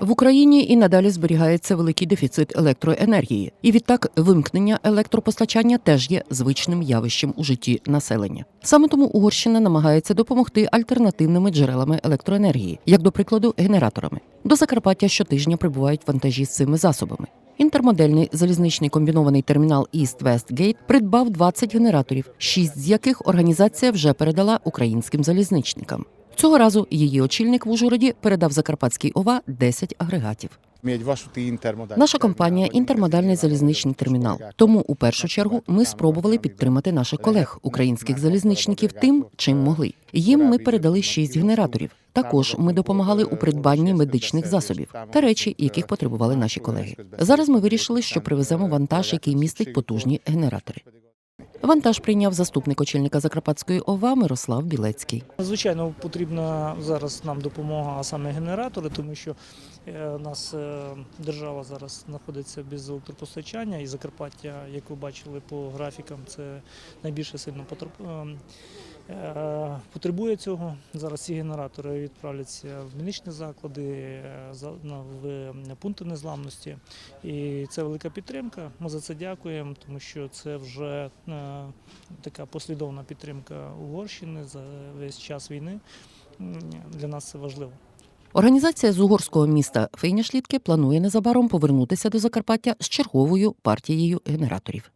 В Україні і надалі зберігається великий дефіцит електроенергії, і відтак вимкнення електропостачання теж є звичним явищем у житті населення. Саме тому Угорщина намагається допомогти альтернативними джерелами електроенергії, як до прикладу, генераторами. До Закарпаття щотижня прибувають вантажі з цими засобами. Інтермодельний залізничний комбінований термінал East West Gate придбав 20 генераторів, шість з яких організація вже передала українським залізничникам. Цього разу її очільник в Ужгороді передав Закарпатській ОВА 10 агрегатів. Наша компанія інтермодальний залізничний термінал. Тому у першу чергу ми спробували підтримати наших колег, українських залізничників, тим, чим могли. Їм ми передали шість генераторів. Також ми допомагали у придбанні медичних засобів та речі, яких потребували наші колеги. Зараз ми вирішили, що привеземо вантаж, який містить потужні генератори. Вантаж прийняв заступник очільника Закарпатської ОВА Мирослав Білецький. Звичайно, потрібна зараз нам допомога, а саме генератори, тому що е, нас е, держава зараз знаходиться без електропостачання, і Закарпаття, як ви бачили по графікам, це найбільше сильно потреб- е, е, потребує цього. Зараз ці генератори відправляться в медичні заклади, е, в пункти незламності. І це велика підтримка. Ми за це дякуємо, тому що це вже е, така послідовна підтримка Угорщини за весь час війни. Для нас це важливо. Організація з угорського міста Фейняшлітки планує незабаром повернутися до Закарпаття з черговою партією генераторів.